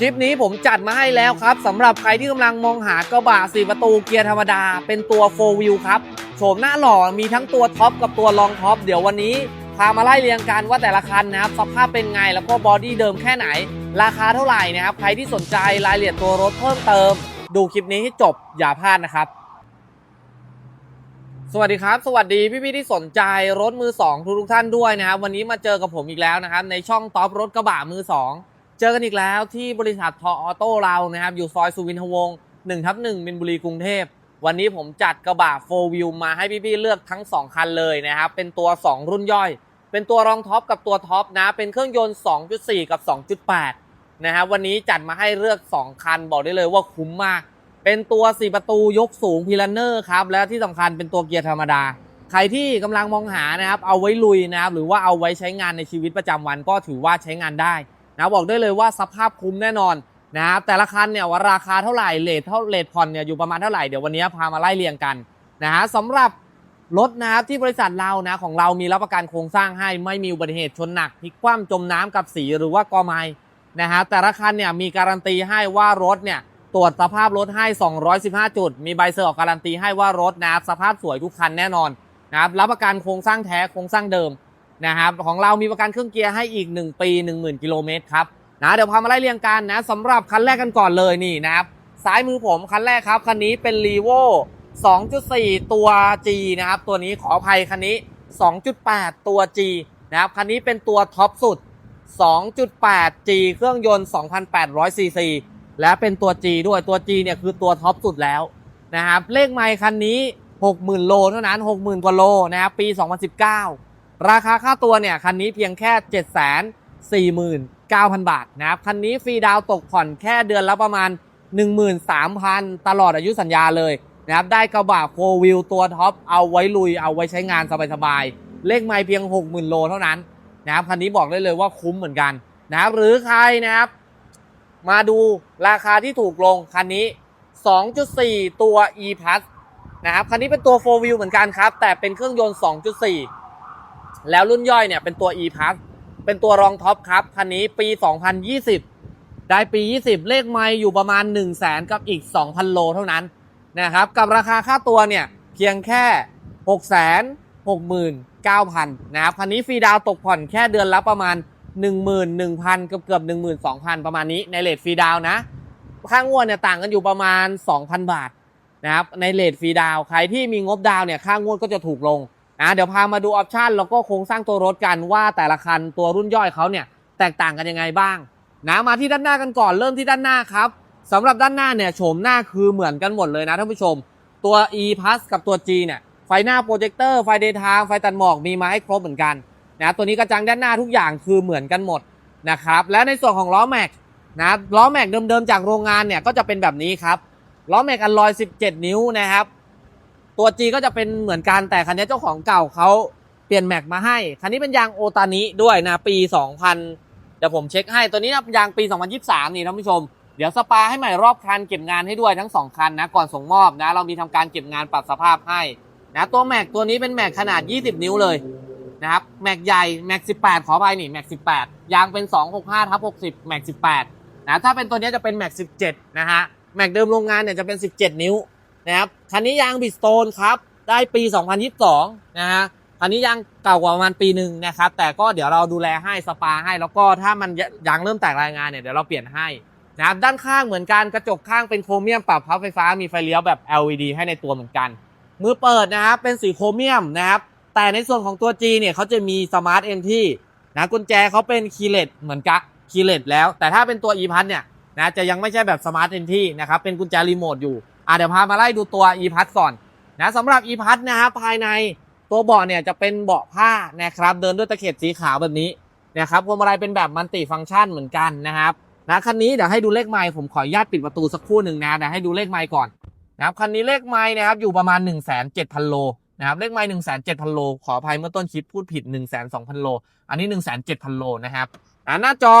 คลิปนี้ผมจัดมาให้แล้วครับสำหรับใครที่กำลังมองหากระบะ4ประตูเกียร์ธรรมดา เป็นตัว 4 wheel ครับโฉมหน้าหล่อมีทั้งตัวท็อปกับตัวรองท็อปเดี๋ยววันนี้พามาไล่เรียงกันว่าแต่ละคันนะครับสภาพเป็นไงแล้วก็บอดี้เดิมแค่ไหน ราคาเท่าไหร่นะครับใครที่สนใจรายละเอียดตัวรถเพิ่มเติม ดูคลิปนี้ให้จบอย่าพลาดนะครับ สวัสดีครับ สวัสดีพี่ๆที่สนใจรถมือ 2 ทุกทุกๆท่านด้วยนะครับวันนี้มาเจอกับผมอีกแล้วนะครับในช่องท็อปรถกระบะมือ 2 เจอกันอีกแล้วที่บริษัททอออโต้เรานะครับ อยู่ซอยสุวินทวงศ์1ทับ1มินบุรีกรุงเทพ วันนี้ผมจัดกระบะ 4 wheel มาให้พี่ๆเลือกทั้ง 2 คันเลยนะครับ เป็นตัว 2 รุ่นย่อย เป็นตัวรองท็อปกับตัวท็อปนะ เป็นเครื่องยนต์ 2.4 กับ 2.8 นะครับวันนี้จัดมาให้เลือก 2 คันบอกได้เลยว่าคุ้มมาก เป็นตัว 4 ประตูยกสูงพีลันเนอร์ครับ และที่สำคัญเป็นตัวเกียร์ธรรมดา ใครที่กำลังมองหานะครับ เอาไว้ลุยนะครับ หรือว่าเอาไว้ใช้งานในชีวิตประจำวันก็ถือว่าใช้งานได้ นะบอกได้เลยว่าสภาพคุ้มแน่นอนนะครับแต่ละคันเนี่ยว่าราคาเท่าไหร่เลทเท่าเลทผ่อนเนี่ยอยู่ประมาณเท่าไหร่เดี๋ยววันนี้พามาไล่เรียงกันนะฮะสำหรับรถนะครับที่บริษัทเรานะของเรามีรับประกันโครงสร้างให้ไม่มีอุบัติเหตุชนหนักพลิกคว่ำจมน้ำกับสีหรือว่ากอไม้นะฮะแต่ละคันเนี่ยมีการันตีให้ว่ารถเนี่ยตรวจสภาพรถให้ 215 จุด มีใบเซอร์ออกการันตีให้ว่ารถนะครับสภาพสวยทุกคันแน่นอนนะครับรับประกันโครงสร้างแท้โครงสร้างเดิม นะครับของเรามีประกันเครื่องเกียร์ให้อีก 1 ปี 10,000 กิโลเมตรครับนะเดี๋ยวพามาไล่เรียงกันนะสำหรับคันแรกกันก่อนเลยนี่นะครับซ้ายมือผมคันแรกครับคันนี้เป็น r ีโว2.4 ตัว G นะครับตัวนี้ขออภัยคันนี้ 2.8 ตัว G นะครับคันนี้เป็นตัวท็อปสุด 2.8 G เครื่องยนต์ 2,800ซีซีและเป็นตัว G ด้วยตัว G เนี่ยคือตัวท็อปสุดแล้วนะครับเลขไมค์คันนี้ 60,000 โลเท่านั้น 60,000 กว่าโลนะครับปี 2019 ราคาค่าตัวเนี่ยคันนี้เพียงแค่ 749,000 บาทนะครับคันนี้ฟรีดาวตกผ่อนแค่เดือนละประมาณ 13,000 ตลอดอายุสัญญาเลยนะครับได้กระบะโฟวิลตัวท็อปเอาไว้ลุยเอาไว้ใช้งานสบายๆเลขไมค์เพียง 60,000 โลเท่านั้นนะครับคันนี้บอกได้เลยว่าคุ้มเหมือนกันนะครับหรือใครนะครับมาดูราคาที่ถูกลงคันนี้ 2.4 ตัว e plus นะครับคันนี้เป็นตัว 4 wheel เหมือนกันครับ แต่เป็นเครื่องยนต์ 2.4 แล้วรุ่นย่อยเนี่ยเป็นตัว e plus เป็นตัวรองท็อปครับ คันนี้ปี 2020 ได้ปี 20 เลขไม่อยู่ประมาณ 1 0 0 0 0แสนกับอีก 2,000 โลเท่านั้นนะครับกับราคาค่าตัวเนี่ยเพียงแค่ 6 6 9 0 0 0นะครับคันนี้ฟรีดาวตกผ่อนแค่เดือนละประมาณ 11,000 เกือบเกือบ12,000 ประมาณนี้ในเลทฟรีดาวนะค่างวดเนี่ยต่างกันอยู่ประมาณ 2,000 บาทนะครับในเลทฟรีดาวใครที่มีงบดาวเนี่ยค่างวดก็จะถูกลง นะเดี๋ยวพามาดูออปชันแล้วก็โครงสร้างตัวรถกันว่าแต่ละคันตัวรุ่นย่อยเขาเนี่ยแตกต่างกันยังไงบ้างนะมาที่ด้านหน้ากันก่อนเริ่มที่ด้านหน้าครับสำหรับด้านหน้าเนี่ยโฉมหน้าคือเหมือนกันหมดเลยนะท่านผู้ชม ตัว e plus กับตัว g เนี่ยไฟหน้าโปรเจคเตอร์ไฟเดย์ทางไฟตัดหมอกมีมาให้ครบเหมือนกันนะตัวนี้กระจังด้านหน้าทุกอย่างคือเหมือนกันหมดนะครับและในส่วนของล้อแม็กนะล้อแม็กเดิมๆจากโรงงานเนี่ยก็จะเป็นแบบนี้ครับล้อแม็กอันลอย 17 นิ้วนะครับ ตัว G ก็จะเป็นเหมือนกันแต่คันนี้เจ้าของเก่าเขาเปลี่ยนแม็กมาให้ คันนี้เป็นยางโอตานิด้วยนะปี 2000 เดี๋ยวผมเช็คให้ตัวนี้นะยางปี 2023 นี่ท่านผู้ชม เดี๋ยวสปาให้ใหม่รอบคันเก็บงานให้ด้วยทั้ง 2 คันนะ ก่อนส่งมอบนะ เรามีทำการเก็บงานปรับสภาพให้นะตัวแม็กตัวนี้เป็นแม็กขนาด 20 นิ้วเลยนะครับแม็กใหญ่แม็ก 18 ขอไปนี่แม็ก 18 ยางเป็น 265ทับ60แม็ก 18นะถ้าเป็นตัวนี้จะเป็นแม็ก 17 นะฮะแม็กเดิมโรงงานเนี่ยจะเป็น 17 นิ้ว นะครับคันนี้ยางบิสโตนครับได้ปี 2022 นะฮะคันนี้ยางเก่ากว่าประมาณปีหนึ่งนะครับ แต่ก็เดี๋ยวเราดูแลให้สปาให้ แล้วก็ถ้ามันยางเริ่มแตกรายงานเนี่ยเดี๋ยวเราเปลี่ยนให้นะครับด้านข้างเหมือนกันกระจกข้างเป็นโครเมียมปรับพับไฟฟ้ามีไฟเลี้ยวแบบ LED ให้ในตัวเหมือนกันมือเปิดนะครับเป็นสีโครเมียมนะครับแต่ในส่วนของตัว G เนี่ยเขาจะมีสมาร์ทเอนที่นะกุญแจเขาเป็นคีย์เลสเหมือนกับคีย์เลสแล้ว แต่ถ้าเป็นตัว e p a s เนี่ยนะจะยังไม่ใช่แบบสมาร์ทเอนที่นะครับเป็นกุญแจรีโมทอยู่ อะเดี๋ยวพามาไล่ดูตัว e p a s ก่อนนะสำหรับ e p a s นะครับภายในตัวเบาะเนี่ยจะเป็นเบาะผ้านะครับเดินด้วยตะเข็บสีขาวแบบนี้นะครับพวงมาลัยเป็นแบบมัลติฟังก์ชันเหมือนกันนะครับนะคันนี้เดี๋ยวให้ดูเลขไมล์ผมขออนุญาตปิดประตูสักครู่หนึ่งนะเดี๋ยวให้ดูเลขไมล์ก่อนนะครับคันนี้เลขไมล์นะครับอยู่ประมาณ 1 7 0 0 0 โลนะครับเลขไมล์1 7 0 0 0โลขออภัยเมื่อต้นคลิปพูดผิด1 2 0 0 0 โล อันนี้ 1 7 0 0 0 โลนะครับอ่าหน้าจอ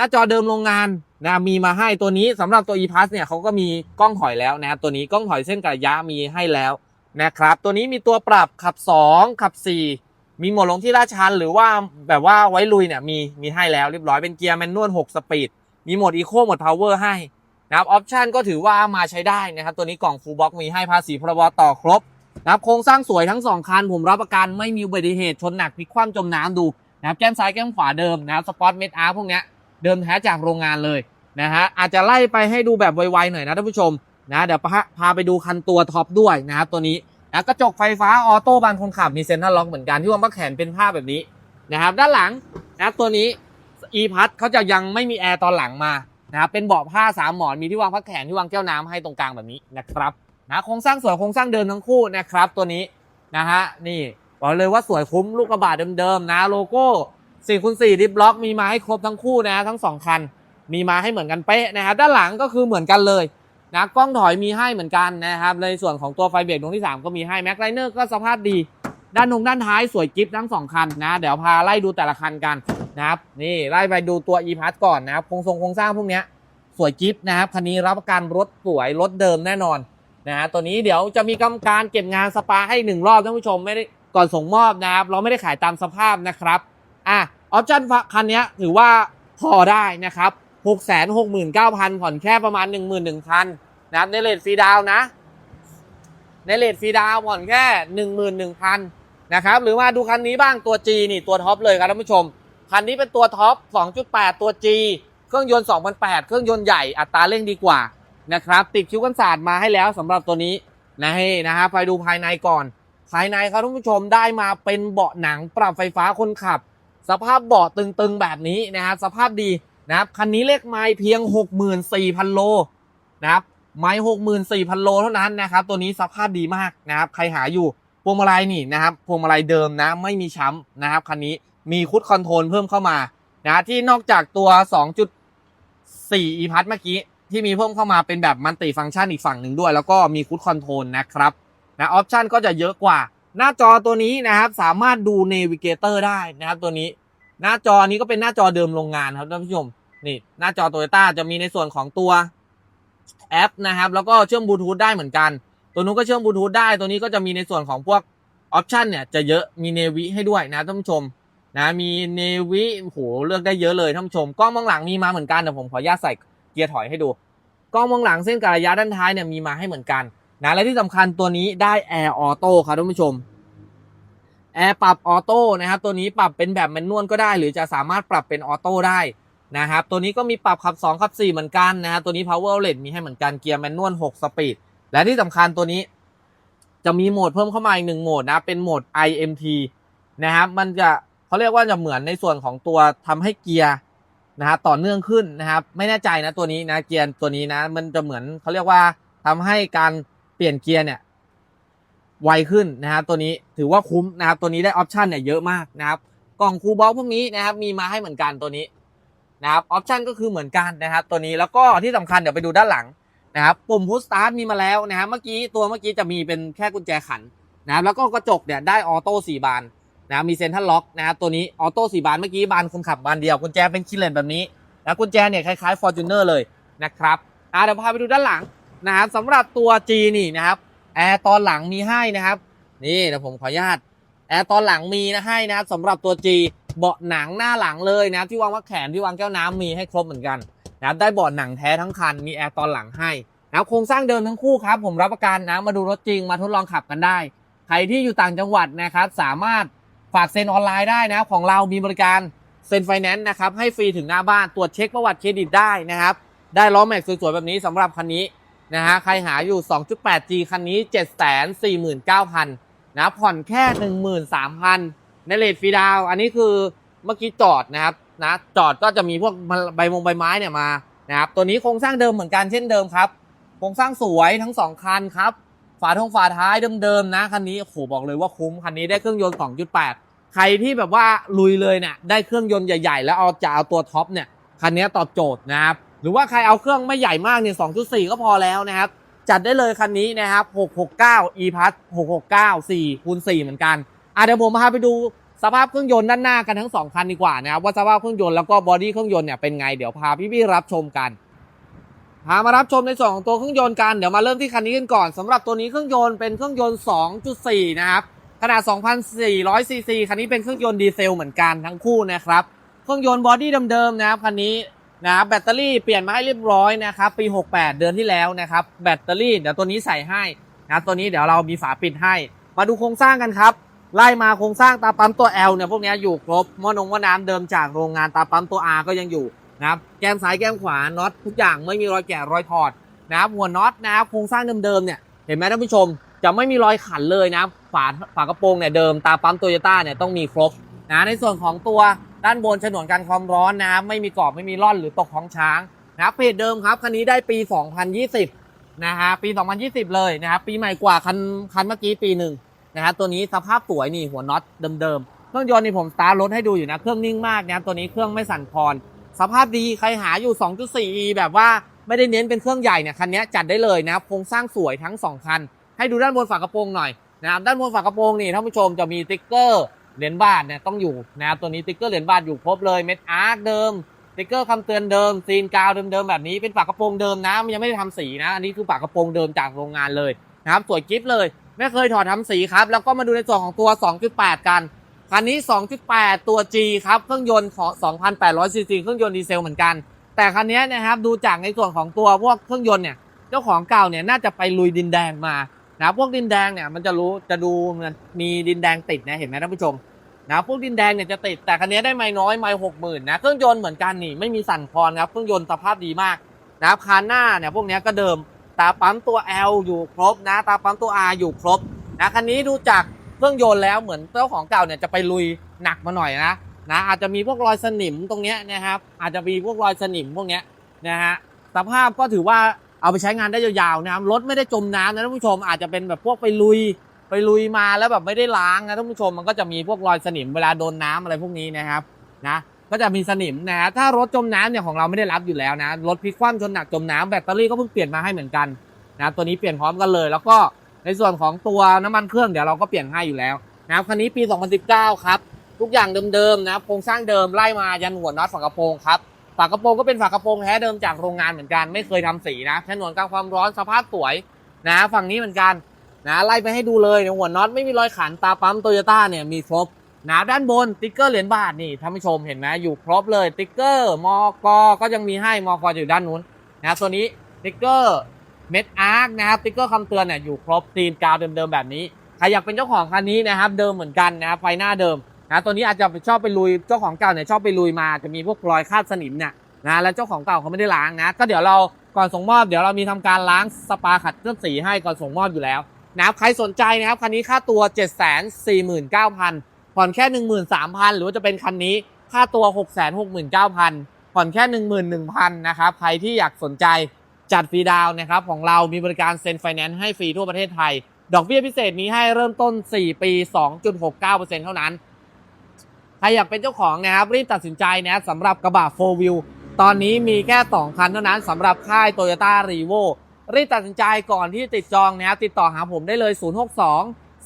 น้าจอเดิมโรงงานนะมีมาให้ตัวนี้สำหรับตัว e pass เนี่ยเขาก็มีกล้องถอยแล้วนะตัวนี้กล้องถอยเส้นกับระยะมีให้แล้วนะครับ ตัวนี้มีตัวปรับขับ 2 ขับ 4 มีโหมดลงที่ลาชัน หรือว่าแบบว่าไว้ลุยเนี่ยมีมีให้แล้วเรียบร้อยเป็นเกียร์แมนนวล6สปีดมีโหมด Eco โหมด Power ให้นะครับออปชันก็ถือว่ามาใช้ได้นะครับ ตัวนี้กล่องฟูลบ็อกมีให้ภาษีพรบต่อครบนะครับโครงสร้างสวยทั้งสองคัน ผมรับประกันไม่มีอุบัติเหตุชนหนักพลิกคว่ำจมน้ำดูนะครับแก้มซ้ายแก้มขวาเดิมนะครับสปอตเมดอาร์พวกเนี้ย เดิมแท้จากโรงงานเลยนะฮะอาจจะไล่ไปให้ดูแบบไวๆหน่อยนะท่านผู้ชมนะเดี๋ยวพาพาไปดูคันตัวท็อปด้วยนะครับตัวนี้นะกระจกไฟฟ้าออโต้บานคนขับมีเซ็นทรัลล็อกเหมือนกันที่ว่ามักแขนเป็นผ้าแบบนี้นะครับด้านหลังนะตัวนี้ e p a s เขาจะยังไม่มีแอร์ตอนหลังมานะครับเป็นเบาะผ้าสามหมอนมีที่วางพักแขนที่วางแก้วน้ำให้ตรงกลางแบบนี้นะครับนะโครงสร้างสวยโครงสร้างเดิมทั้งคู่นะครับตัวนี้นะฮะนี่บอกเลยว่าสวยคุ้มลูกกระบะเดิมๆนะโลโก้ 4คูณ4ดิฟล็อกมีมาให้ครบทั้งคู่นะทั้งสองคัน มีมาให้เหมือนกันเป๊ะนะครับด้านหลังก็คือเหมือนกันเลยนะกล้องถอยมีให้เหมือนกันนะครับในส่วนของตัวไฟเบรกดวงที่ 3 ก็มีให้แม็กไลเนอร์ก็สภาพดี ด้านนงด้านท้ายสวยกิฟทั้งสองคันนะ เดี๋ยวพาไล่ดูแต่ละคันกันนะครับนี่ไล่ไปดูตัว e p a s ก่อนนะครับโครงทรงโครงสร้างพวกเนี้ยสวยกิฟนะครับคันนี้รับประกันรถสวยรถเดิมแน่นอนนะฮะตัวนี้เดี๋ยวจะมีกรรมการเก็บงานสปาให้หนึ่งรอบท่านผู้ชมไม่ได้ก่อนส่งมอบนะครับเราไม่ได้ขายตามสภาพนะครับ อะออปชั่นคันนี้ถือว่าพอได้นะครับ6 6 9 0 0 0 ผ่อนแค่ประมาณ 11,000นะครับในเลทฟรีดาวนะ ในเลทฟรีดาวผ่อนแค่ 11,000นะครับ หรือมาดูคันนี้บ้างตัว G นี่ตัวท็อปเลยครับท่านผู้ชม คันนี้เป็นตัวท็อป 2.8 ตัว G เครื่องยนต์ 2008 เครื่องยนต์ใหญ่อัตราเร่งดีกว่านะครับติดคิ้วกันศาสตร์มาให้แล้วสำหรับตัวนี้นะให้นะฮะไปดูภายในก่อน ภายในครับท่านผู้ชมได้มาเป็นเบาะหนังปรับไฟฟ้าคนขับ สภาพเบาะตึงๆแบบนี้นะฮะสภาพดีนะครับคันนี้เลขไม้เพียง 64,000 โลนะครับไม้64,000 โลเท่านั้นนะครับ ตัวนี้สภาพดีมากนะครับ ใครหาอยู่พวงมาลัยนี่นะครับพวงมาลัยเดิมนะไม่มีช้ำนะครับคันนี้มีคุดคอนโทรลเพิ่มเข้ามานะที่นอกจากตัว 2.4 e พัทเมื่อกี้ที่มีเพิ่มเข้ามาเป็นแบบมันติฟังก์ชันอีกฝั่งหนึ่งด้วย แล้วก็มีคุดคอนโทรลนะครับนะออปชันก็จะเยอะกว่า หน้าจอตัวนี้นะครับสามารถดูเนวิเกเตอร์ได้นะครับตัวนี้ หน้าจอนี้ก็เป็นหน้าจอเดิมโรงงานครับท่านผู้ชมนี่หน้าจอโตโยต้าจะมีในส่วนของตัวแอปนะครับ แล้วก็เชื่อมบลูทูธได้เหมือนกัน ตัวนู้นก็เชื่อมบลูทูธได้ ตัวนี้ก็จะมีในส่วนของพวกออปชันเนี่ยจะเยอะมีเนวิให้ด้วยนะท่านผู้ชมนะมีเนวิโหเลือกได้เยอะเลยท่านผู้ชมกล้องมองหลังมีมาเหมือนกันแต่ผมขออนุญาตใส่เกียร์ถอยให้ดูกล้องมองหลังเส้นกระยะด้านท้ายเนี่ยมีมาให้เหมือนกันนะและที่สำคัญตัวนี้ได้แอร์ออโต้ครับท่านผู้ชม แอร์ปรับออโต้นะครับตัวนี้ปรับเป็นแบบแมนนวลก็ได้ หรือจะสามารถปรับเป็นออโต้ได้นะครับตัวนี้ก็มีปรับขับ 2 ขับ 4 เหมือนกันนะครับตัวนี้ power outlet มีให้เหมือนกันเกียร์แมนนวล6สปีดและที่สำคัญตัวนี้จะมีโหมดเพิ่มเข้ามาอีกหนึ่งโหมดนะเป็นโหมด IMT นะครับมันจะเขาเรียกว่าจะเหมือนในส่วนของตัวทำให้เกียร์นะครับต่อเนื่องขึ้นนะครับไม่แน่ใจนะตัวนี้นะเกียร์ตัวนี้นะมันจะเหมือนเขาเรียกว่าทำให้การเปลี่ยนเกียร์เนี่ย ไวขึ้นนะครับตัวนี้ถือว่าคุ้มนะครับตัวนี้ได้ออปชันเนี่ยเยอะมากนะครับกล่องคูลบอลพวกนี้นะครับมีมาให้เหมือนกันตัวนี้นะครับออปชันก็คือเหมือนกันนะครับตัวนี้แล้วก็ที่สำคัญเดี๋ยวไปดูด้านหลังนะครับปุ่มพุชสตาร์ทมีมาแล้วนะครับเมื่อกี้ตัวเมื่อกี้จะมีเป็นแค่กุญแจขันนะครับแล้วก็กระจกเนี่ยได้ออโต้สี่บานนะครับมีเซ็นทรัลล็อกนะครับตัวนี้ออโต้สี่บานเมื่อกี้บานคนขับบานเดียวกุญแจเป็นคิเลนแบบนี้นะกุญแจเนี่ยคล้ายๆ Fortuner เลยนะครับอ่าเดี๋ยวพาไปดูด้านหลังนะครับสำหรับตัว G นี่นะครับ แอร์ตอนหลังมีให้นะครับ นี่เดี๋ยวผมขออนุญาตแอร์ตอนหลังมีนะให้นะครับสำหรับตัว G เบาะหนังหน้าหลังเลยนะที่วางวักแขนที่วางแก้วน้ำมีให้ครบเหมือนกันนะครับได้เบาะหนังแท้ทั้งคันมีแอร์ตอนหลังให้นะครับโครงสร้างเดิมทั้งคู่ครับ ผมรับประกันนะมาดูรถจริงมาทดลองขับกันได้ ใครที่อยู่ต่างจังหวัดนะครับ สามารถฝากเซ็นออนไลน์ได้นะของเรามีบริการเซ็นไฟแนนซ์นะครับให้ฟรีถึงหน้าบ้านตรวจเช็คประวัติเครดิตได้นะครับ ได้ล้อแม็กซ์สวยๆแบบนี้สำหรับคันนี้ นะฮะใครหาอยู่ 2.8G คันนี้ 749,000นะผ่อนแค่ 13,000 ในเลทฟรีดาว อันนี้คือเมื่อกี้จอดนะครับนะจอดก็จะมีพวกใบมงใบไม้เนี่ยมานะครับตัวนี้โครงสร้างเดิมเหมือนกันเช่นเดิมครับ โครงสร้างสวยทั้งสองคันครับ ฝาทงฝาท้ายเดิมๆนะคันนี้โอ้โหบอกเลยว่าคุ้มคันนี้ได้เครื่องยนต์ 2.8 ใครที่แบบว่าลุยเลยเนี่ยได้เครื่องยนต์ใหญ่ ๆ แล้วเอาจะเอาตัวท็อปเนี่ยคันนี้ตอบโจทย์นะครับ หรือว่าใครเอาเครื่องไม่ใหญ่มากเนี่ย2.4 ก็พอแล้วนะครับ จัดได้เลยคันนี้นะครับ 669 e p a s 669 4คูณ4เหมือนกันอะเดี๋ยวผมพาไปดูสภาพเครื่องยนต์ด้านหน้ากันทั้ง 2 คันดีกว่านะครับว่าสภาพเครื่องยนต์แล้วก็บอดี้เครื่องยนต์เนี่ยเป็นไงเดี๋ยวพาพี่ๆรับชมกันพามารับชมในส่วนของตัวเครื่องยนต์กันเดี๋ยวมาเริ่มที่คันนี้กันก่อนสำหรับตัวนี้เครื่องยนต์เป็นเครื่องยนต์ 2.4 นะครับขนาด 2,400 ซีซีคันนี้เป็นเครื่องยนต์ดีเซลเหมือนกันทั้งคู่นะครับ เครื่องยนต์บอดี้เดิมๆนะครับคันนี้ นะแบตเตอรี่เปลี่ยนมาให้เรียบร้อยนะครับปี 68 เดือนที่แล้วนะครับแบตเตอรี่เดี๋ยวตัวนี้ใส่ให้นะตัวนี้เดี๋ยวเรามีฝาปิดให้ มาดูโครงสร้างกันครับไล่มาโครงสร้างตาปั๊มตัว L เนี่ยพวกนี้อยู่ครบมอนงหม้อน้ำเดิมจากโรงงานตาปั๊มตัว R ก็ยังอยู่นะครับแก้มซ้ายแก้มขวาน็อตทุกอย่างไม่มีรอยแกะรอยถอดนะครับหัวน็อตนะครับโครงสร้างเดิมๆเนี่ยเห็นไหมท่านผู้ชมจะไม่มีรอยขันเลยนะฝาฝากระโปรงเนี่ยเดิมตาปั๊มโตโยต้าเนี่ยต้องมีครบนะในส่วนของตัว ด้านบนฉนวนกันความร้อนนะครับไม่มีกรอบไม่มีร่อนหรือตกของช้างนะครับเพจเดิมครับคันนี้ได้ปี 2020 นะฮะปี 2020 เลยนะครับปีใหม่กว่าคันคันเมื่อกี้ปีหนึ่งนะฮะตัวนี้สภาพสวยนี่หัวน็อตเดิมๆเครื่องยนต์นี่ผมสตาร์ทรถให้ดูอยู่นะเครื่องนิ่งมากนะตัวนี้เครื่องไม่สั่นคลอนสภาพดีใครหาอยู่ 2.4e แบบว่าไม่ได้เน้นเป็นเครื่องใหญ่เนี่ยคันนี้จัดได้เลยนะครับโครงสร้างสวยทั้ง 2 คัน ให้ดูด้านบนฝากระโปรงหน่อยนะครับด้านบนฝากระโปรงนี่ท่านผู้ชมจะมีติ๊กเกอร์ เหรียญบาทเนี่ยต้องอยู่นะครับตัวนี้ติ๊กเกอร์เหรียญบาทอยู่ครบเลยเม็ดอาร์คเดิมติ๊กเกอร์คำเตือนเดิมซีนกาวเดิมๆแบบนี้เป็นฝากระโปรงเดิมนะมันยังไม่ได้ทำสีนะอันนี้คือฝากระโปรงเดิมจากโรงงานเลยนะครับสวยกิฟเลยไม่เคยถอดทำสีครับ แล้วก็มาดูในส่วนของตัว 2.8 กันคันนี้ 2.8 ตัว G ครับ เครื่องยนต์ของ 2,800ซีซีเครื่องยนต์ดีเซลเหมือนกัน แต่คันนี้นะครับ ดูจากในส่วนของตัวพวกเครื่องยนต์เนี่ย เจ้าของเก่าเนี่ย น่าจะไปลุยดินแดงมา นะพวกดินแดงเนี่ยมันจะรู้จะดูมันมีดินแดงติดนะเห็นไหมท่านผู้ชมนะพวกดินแดงเนี่ยจะติดแต่คันนี้ได้ไม่น้อยไม่หกหมื่นนะเครื่องยนต์เหมือนกันนี่ไม่มีสั่นคลอนครับเครื่องยนต์สภาพดีมากนะครับคานหน้าเนี่ยพวกนี้ก็เดิมตาปั๊มตัว L อยู่ครบนะตาปั๊มตัว R อยู่ครบนะคันนี้ดูจากเครื่องยนต์แล้วเหมือนเจ้าของเก่าเนี่ยจะไปลุยหนักมาหน่อยนะนะอาจจะมีพวกรอยสนิมตรงเนี้ยนะครับอาจจะมีพวกรอยสนิมพวกเนี้ยนะฮะสภาพก็ถือว่า เอาไปใช้งานได้ยาวๆนะครับรถไม่ได้จมน้ำนะท่านผู้ชมอาจจะเป็นแบบพวกไปลุย ไปลุยมาแล้วแบบไม่ได้ล้างนะท่านผู้ชมมันก็จะมีพวกรอยสนิมเวลาโดนน้ำอะไรพวกนี้นะครับนะก็จะมีสนิมนะฮะถ้ารถจมน้ำเนี่ยของเราไม่ได้รับอยู่แล้วนะรถพลิกคว่ำชนหนักจมน้ำแบตเตอรี่ก็เพิ่งเปลี่ยนมาให้เหมือนกันนะตัวนี้เปลี่ยนพร้อมกันเลย แล้วก็ในส่วนของตัวน้ำมันเครื่องเดี๋ยวเราก็เปลี่ยนให้อยู่แล้วนะครับคันนี้ปี 2019 ครับทุกอย่างเดิมๆนะโครงสร้างเดิมไล่มายันหัวน็อตฝากระโปรงครับ ฝากระโปรงก็เป็นฝากระโปรงแท้เดิมจากโรงงานเหมือนกันไม่เคยทำสีนะฉนวนกลางความร้อนสภาพสวยนะ ฝั่งนี้เหมือนกันนะไล่ไปให้ดูเลยหัวน็อตไม่มีรอยขันตาปั๊มโตโยต้าเนี่ยมีครบนะด้านบนติ๊กเกอร์เหรียญบาทนี่ท่านผู้ชมเห็นไหมอยู่ครบเลยติ๊กเกอร์มอกก็ยังมีให้มอกอยู่ด้านนู้นนะตัวนี้ติ๊กเกอร์เม็ดอาร์คนะครับติ๊กเกอร์คำเตือนเนี่ยอยู่ครบตีนกาวเดิมๆแบบนี้ใครอยากเป็นเจ้าของคันนี้นะครับเดิมเหมือนกันนะครับไฟหน้าเดิม นะตัวนี้อาจจะชอบไปลุยเจ้าของเก่าเนี่ยชอบไปลุยมาจะมีพวกรอยคาดสนิมเนี่ยนะแล้วเจ้าของเก่าเขาไม่ได้ล้างนะก็เดี๋ยวเราก่อนส่งมอบเดี๋ยวเรามีทำการล้างสปาขัดเคลือบสีให้ก่อนส่งมอบอยู่แล้วนะครับใครสนใจนะครับคันนี้ค่าตัว 7 4 9 0 0 0 ผ่อนแค่ 13,000 หรือว่าจะเป็นคันนี้ค่าตัว 6 6 9 0 0 0 ผ่อนแค่ 11,000 นะครับใครที่อยากสนใจจัดฟรีดาวนะครับของเรามีบริการเซ็นไฟแนนซ์ให้ฟรีทั่วประเทศไทย ดอกเบี้ยพิเศษมีให้เริ่มต้น 4 ปี 2.69%เท่านั้น ใครอยากเป็นเจ้าของนะครับรีบตัดสินใจนะสำหรับกระบะ 4 Wheel ตอนนี้มีแค่ 2 คันเท่านั้นสำหรับค่าย Toyota r e v o รีบตัดสินใจก่อนที่ติดจองนะครับติดต่อหาผมได้เลย 062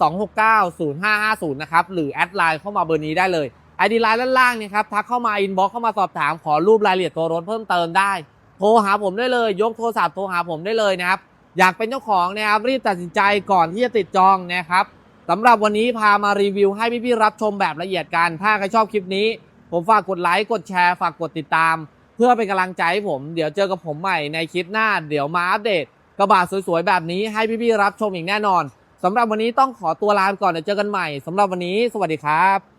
269 0550 นะครับ หรือแอดไลน์เข้ามาเบอร์นี้ได้เลยไอดีไลน์ด้านล่างนี่ครับทักเข้ามาอินบ็อกเข้ามาสอบถามขอรูปรายละเอียดตัวรถเพิ่มเติมได้ โทรหาผมได้เลย ยกโทรศัพท์โทรหาผมได้เลยนะครับอยากเป็นเจ้าของนะครับรีบตัดสินใจก่อนที่จะติดจองนะครับ สำหรับวันนี้พามารีวิวให้พี่ๆรับชมแบบละเอียดกัน ถ้าใครชอบคลิปนี้ ผมฝากกดไลค์ กดแชร์ ฝากกดติดตาม เพื่อเป็นกำลังใจให้ผม เดี๋ยวเจอกับผมใหม่ในคลิปหน้า เดี๋ยวมาอัปเดตกระบะสวยๆ แบบนี้ให้พี่ๆรับชมอีกแน่นอนสำหรับวันนี้ต้องขอตัวลาไปก่อนเดี๋ยวเจอกันใหม่สำหรับวันนี้ สวัสดีครับ